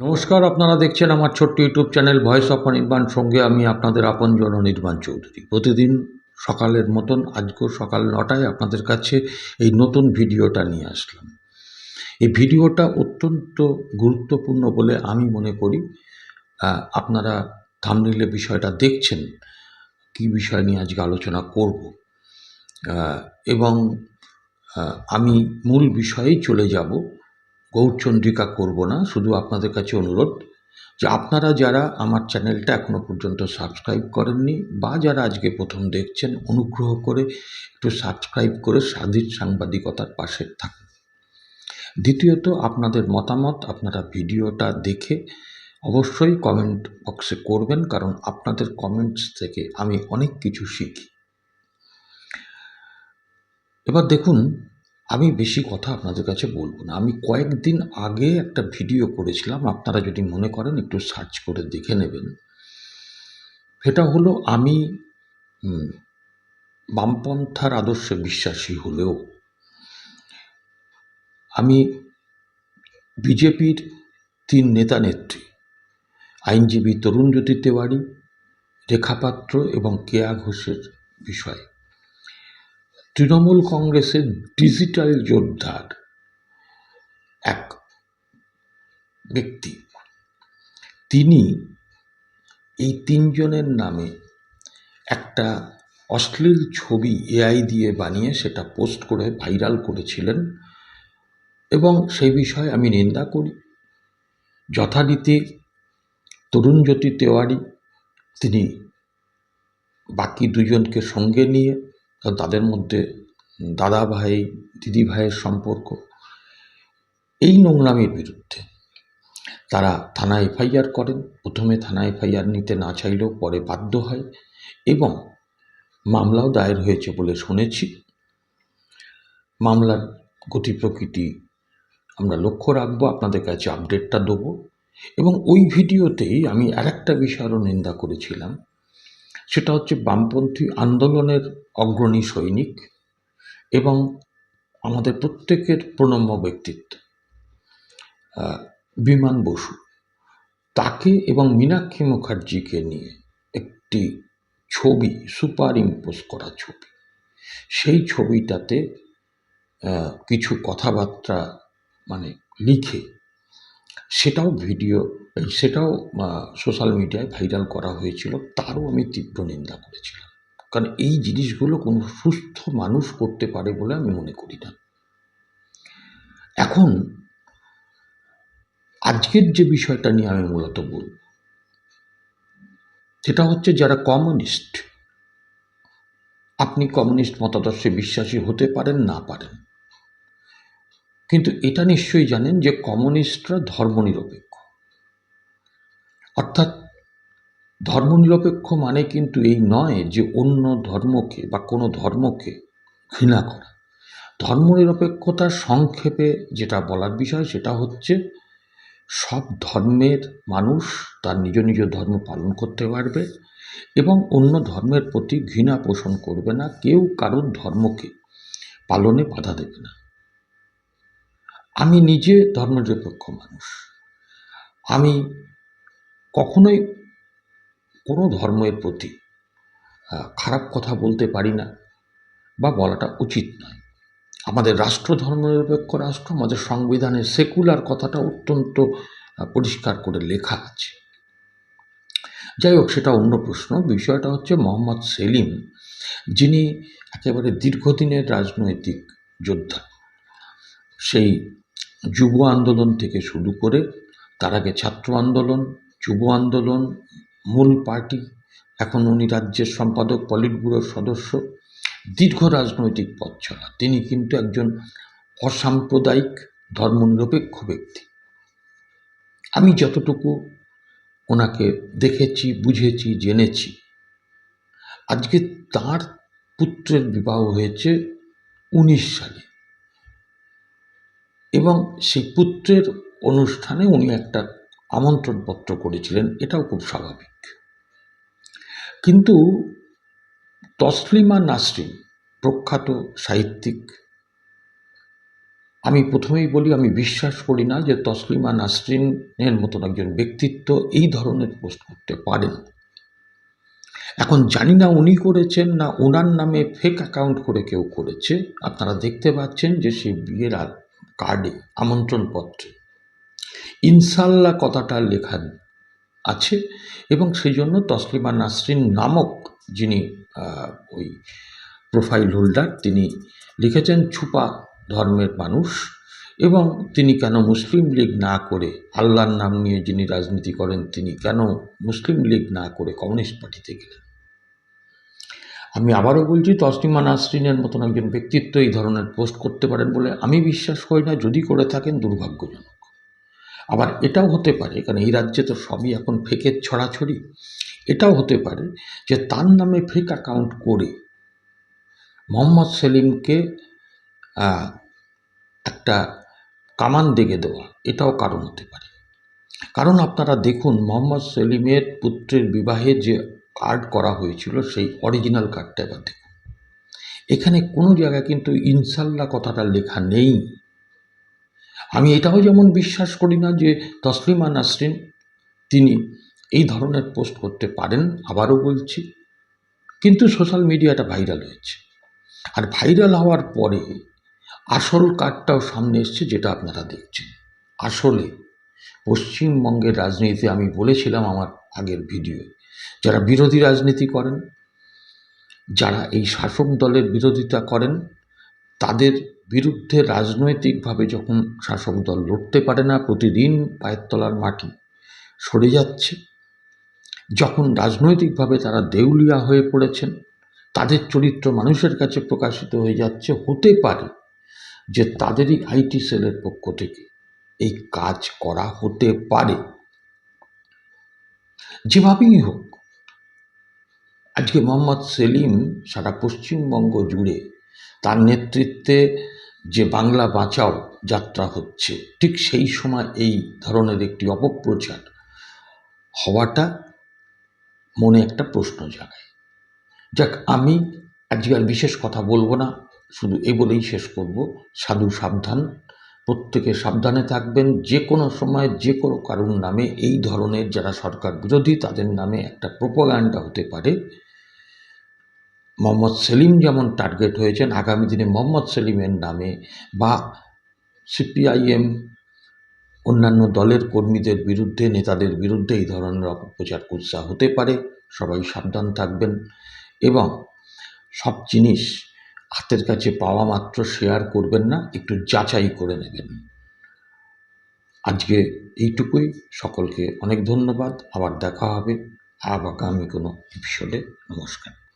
নমস্কার, আপনারা দেখছেন আমার ছোট্ট YouTube channel voice of Anirban. সঙ্গে আমি আপনাদের আপনজন অনির্বাণ চৌধুরী। প্রতিদিন সকালের মতন, আজকেও সকাল নটায় আপনাদের কাছে এই নতুন ভিডিওটা নিয়ে আসলাম। এই ভিডিওটা অত্যন্ত গুরুত্বপূর্ণ বলে আমি মনে করি। আপনারা থামনিলে বিষয়টা দেখছেন, কি বিষয় নিয়ে আজকে আলোচনা করব। এবং আমি মূল বিষয়েই চলে যাব। গৌরচন্দ্রিকা করব না, শুধু আপনাদের কাছে অনুরোধ যে আপনারা যারা আমার চ্যানেলটা এখনও পর্যন্ত সাবস্ক্রাইব করেননি বা যারা আজকে প্রথম দেখছেন, অনুগ্রহ করে একটু সাবস্ক্রাইব করে স্বাধীন সাংবাদিকতার পাশে থাকুন। দ্বিতীয়ত, আপনাদের মতামত, আপনারা ভিডিওটা দেখে অবশ্যই কমেন্ট বক্সে করবেন, কারণ আপনাদের কমেন্টস থেকে আমি অনেক কিছু শিখি। এবার দেখুন আমি বেশি কথা আপনাদের কাছে বলব না। আমি কয়েকদিন আগে একটা ভিডিও করেছিলাম, আপনারা যদি মনে করেন একটু সার্চ করে দেখে নেবেন। সেটা হলো আমি বামপন্থার আদর্শে বিশ্বাসী হলেও আমি বিজেপির তিন নেতা নেত্রী, আইনজীবী তরুণজ্যোতি তেওয়ারি, রেখাপাত্র এবং কেয়া ঘোষের বিষয়ে তৃণমূল কংগ্রেসের ডিজিটাল যোদ্ধার এক ব্যক্তি। তিনি এই তিনজনের নামে একটা অশ্লীল ছবি এআই দিয়ে বানিয়ে সেটা পোস্ট করে ভাইরাল করেছিলেন এবং সেই বিষয়ে আমি নিন্দা করি। যথারীতি তরুণজ্যোতি তেওয়ারি, তিনি বাকি দুজনকে সঙ্গে নিয়ে কারণ তাদের মধ্যে দাদা ভাই দিদি ভাইয়ের সম্পর্ক এই নোংরামির বিরুদ্ধে। তারা থানা এফআইআর করেন, প্রথমে থানা এফআইআর নিতে না চাইলেও পরে বাধ্য হয় এবং মামলাও দায়ের হয়েছে বলে শুনেছি। মামলার গতি প্রকৃতি আমরা লক্ষ্য রাখব, আপনাদের কাছে আপডেটটা দেবো এবং ওই ভিডিওতেই আমি আর আরেকটা বিষয়েরও নিন্দা করেছিলাম। সেটা হচ্ছে বামপন্থী আন্দোলনের অগ্রণী সৈনিক এবং আমাদের প্রত্যেকের প্রণম্য ব্যক্তিত্ব বিমান বসু। তাকে এবং মীনাক্ষী মুখার্জিকে নিয়ে একটি ছবি সুপার ইম্পোজ করা ছবি। সেই ছবিটাতে কিছু কথাবার্তা মানে লিখে, সেটাও ভিডিও সেটাও সোশ্যাল মিডিয়ায় ভাইরাল করা হয়েছিল, তারও আমি তীব্র নিন্দা করেছিলাম। কারণ এই জিনিসগুলো কোনো সুস্থ মানুষ করতে পারে বলে আমি মনে করি না। এখন, আজকের যে বিষয়টা নিয়ে আমি মূলত বলব, সেটা হচ্ছে যারা কমিউনিস্ট আপনি কমিউনিস্ট মতাদর্শে বিশ্বাসী হতে পারেন, না পারেন। কিন্তু এটা নিশ্চয়ই জানেন যে কমিউনিস্টরা ধর্মনিরপেক্ষ। অর্থাৎ ধর্মনিরপেক্ষ মানে কিন্তু এই নয় যে অন্য ধর্মকে বা কোনো ধর্মকে ঘৃণা করা। ধর্মনিরপেক্ষতার সংক্ষেপে যেটা বলার বিষয় সেটা হচ্ছে সব ধর্মের মানুষ তার নিজ নিজ ধর্ম পালন করতে পারবে এবং অন্য ধর্মের প্রতি ঘৃণা পোষণ করবে না, কেউ কারোর ধর্মকে পালনে বাধা দেবে না। আমি নিজে ধর্মনিরপেক্ষ মানুষ। আমি কখনোই কোনো ধর্মের প্রতি খারাপ কথা বলতে পারি না বা বলাটা উচিত নয়। আমাদের রাষ্ট্র ধর্মনিরপেক্ষ রাষ্ট্র, আমাদের সংবিধানে সেকুলার কথাটা অত্যন্ত পরিষ্কার করে লেখা আছে। যাই হোক, সেটা অন্য প্রশ্ন। বিষয়টা হচ্ছে মোহাম্মদ সেলিম, যিনি একেবারে দীর্ঘদিনের রাজনৈতিক যোদ্ধা। সেই যুব আন্দোলন থেকে শুরু করে, তার আগে ছাত্র আন্দোলন যুব আন্দোলন, মূল পার্টি, এখন উনি রাজ্যের সম্পাদক পলিট ব্যুরোর সদস্য, দীর্ঘ রাজনৈতিক পথ চলা। তিনি কিন্তু একজন অসাম্প্রদায়িক, ধর্মনিরপেক্ষ ব্যক্তি। আমি যতটুকু ওনাকে দেখেছি, বুঝেছি, জেনেছি, আজকে তার পুত্রের বিবাহ হয়েছে উনিশ সালে। এবং সেই পুত্রের অনুষ্ঠানে উনি একটা আমন্ত্রণপত্র করেছিলেন, এটাও খুব স্বাভাবিক। কিন্তু তসলিমা নাসরিন, প্রখ্যাত সাহিত্যিক, আমি প্রথমেই বলি, আমি বিশ্বাস করি না যে তসলিমা নাসরিনের মতন একজন ব্যক্তিত্ব এই ধরনের পোস্ট করতে পারেন। এখন জানি না উনি করেছেন না ওনার নামে ফেক অ্যাকাউন্ট করে কেউ করেছে। আপনারা দেখতে পাচ্ছেন যে সেই বিয়ের কার্ডে আমন্ত্রণপত্রে ইনশাল্লাহ কথাটা লেখা আছে এবং সেই জন্য তসলিমা নাসরিন নামক যিনি ওই প্রোফাইল হোল্ডার তিনি লিখেছেন, ছুপা ধর্মের মানুষ। এবং তিনি কেন মুসলিম লীগ না করে, আল্লাহর নাম নিয়ে যিনি রাজনীতি করেন, তিনি কেন মুসলিম লীগ না করে কমিউনিস্ট পার্টিতে গেলেন? আমি আবারও বলছি, তসলিমা নাসরিনের মতন একজন ব্যক্তিত্ব এই ধরনের পোস্ট করতে পারেন বলে আমি বিশ্বাস করি না। যদি করে থাকেন, দুর্ভাগ্যজনক। আবার এটাও হতে পারে, কারণ এই রাজ্যে তো সবই এখন ফেকের ছড়াছড়ি। এটাও হতে পারে যে তার নামে ফেক অ্যাকাউন্ট করে মোহাম্মদ সেলিমকে একটা কামান দেগে দেওয়া, এটাও কারণ হতে পারে। কারণ আপনারা দেখুন, মোহাম্মদ সেলিমের পুত্রের বিবাহে যে কার্ড করা হয়েছিল, সেই অরিজিনাল কার্ডটা এবার দেখুন। এখানে কোনো জায়গায় কিন্তু ইনশাল্লাহ কথাটা লেখা নেই। আমি এটাও যেমন বিশ্বাস করি না যে তসলিমা নাসরিন তিনি এই ধরনের পোস্ট করতে পারেন, আবারও বলছি, কিন্তু সোশ্যাল মিডিয়াটা ভাইরাল হয়েছে। আর ভাইরাল হওয়ার পরে আসল কার্ডটাও সামনে এসছে, যেটা আপনারা দেখছেন। আসলে পশ্চিমবঙ্গের রাজনীতি আমি বলেছিলাম আমার আগের ভিডিও যারা বিরোধী রাজনীতি করেন, যারা এই শাসক দলের বিরোধিতা করেন, তাদের বিরুদ্ধে রাজনৈতিকভাবে যখন শাসক দল লড়তে পারে না, প্রতিদিন পায়ের তলার মাটি সরে যাচ্ছে। যখন রাজনৈতিকভাবে তারা দেউলিয়া হয়ে পড়েছেন, তাদের চরিত্র মানুষের কাছে প্রকাশিত হয়ে যাচ্ছে। হতে পারে যে তাদেরই আইটি সেলের পক্ষ থেকে এই কাজ করা হতে পারে। যেভাবেই হোক, আজকে মোহাম্মদ সেলিম সারা পশ্চিমবঙ্গ জুড়ে তার নেতৃত্বে যে বাংলা বাঁচাও যাত্রা হচ্ছে। ঠিক সেই সময় এই ধরনের একটি অপপ্রচার হওয়াটা মনে একটা প্রশ্ন জাগায়। যাক, আমি আজকে আর বিশেষ কথা বলব না, শুধু এ বলেই শেষ করব। সাধু সাবধান, প্রত্যেকে সাবধানে থাকবেন, যে কোনো সময় যে কোনো কারুর নামে এই ধরনের যারা সরকার বিরোধী তাদের নামে একটা প্রোপাগান্ডা হতে পারে। মোহাম্মদ সেলিম যেমন টার্গেট হয়েছেন, আগামী দিনে মোহাম্মদ সেলিমের নামে বা সিপিআইএম অন্যান্য দলের কর্মীদের বিরুদ্ধে, নেতাদের বিরুদ্ধে এই ধরনের অপপ্রচার কুৎসা হতে পারে। সবাই সাবধান থাকবেন। এবং সব জিনিস হাতের কাছে পাওয়া মাত্র শেয়ার করবেন না, একটু যাচাই করে নেবেন। আজকে এইটুকুই। সকলকে অনেক ধন্যবাদ। আবার দেখা হবে। আগামী কোনো এপিসোডে নমস্কার।